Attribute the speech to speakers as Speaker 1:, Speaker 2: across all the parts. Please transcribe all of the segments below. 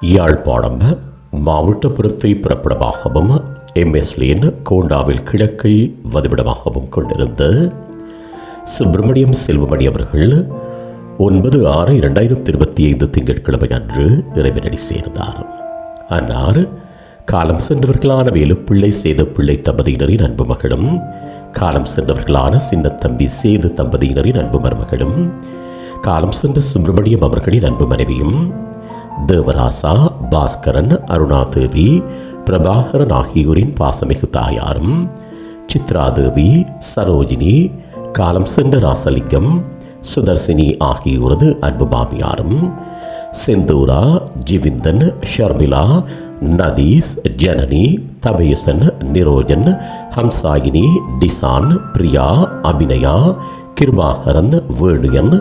Speaker 1: யாழ்ப்பாணம் மாவட்டபுரத்தை பிறப்பிடமாகவும் எம்எஸ்லின் கோண்டாவில் கிழக்கை வதிவிடமாகவும் கொண்டிருந்த சுப்பிரமணியம் செல்வமணி அவர்கள் ஒன்பது ஆறு இரண்டாயிரத்தி இருபத்தி ஐந்து திங்கட்கிழமை அன்று இறைவனடி சேர்ந்தார். அன்னார் காலம் சென்றவர்களான வேலுப்பிள்ளை சேது பிள்ளை தம்பதியினரின் அன்பு மகளும் காலம் சென்றவர்களான சின்னத்தம்பி சேது தம்பதியினரின் அன்பு மருமகளும் காலம் சென்ற சுப்பிரமணியம் அவர்களின் அன்பு மனைவியும் தேவராசா பாஸ்கரன் அருணாதேவி பிரபாகரன் ஆகியோரின் பாசமிகு தாயாரும் சித்ராதேவி சரோஜினி காலம் சென்ற ராசலிங்கம் சுதர்சினி ஆகியோரது அன்பு மாமியாரும் செந்தூரா ஜிவிந்தன் ஷர்மிளா நதீஸ் ஜனனி தபயசன் நிரோஜன் ஹம்சாயினி டிசான் பிரியா அபிநயா கிருபாகரன் வேணுயன்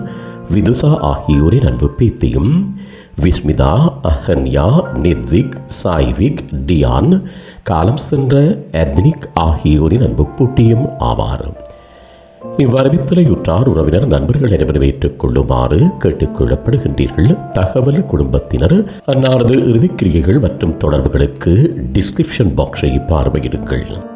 Speaker 1: விதுசா ஆகியோரின் அன்பு பேத்தியும் விஸ்மிதா அஹன்யா நித்விக் சாய்விக் டியான் காலம் சென்ற எத்னிக் ஆகியோரின் அன்பு பூட்டியும் ஆவார். இவ்வரவித்தலையுற்றார் உறவினர் நண்பர்கள் அனைவரும் ஏற்றுக்கொள்ளுமாறு கேட்டுக்கொள்ளப்படுகின்றீர்கள். தகவல் குடும்பத்தினர் அன்னாரது இறுதிக்கிரியைகள் மற்றும் தொடர்புகளுக்கு டிஸ்கிரிப்ஷன் பாக்ஸை பார்வையிடுங்கள்.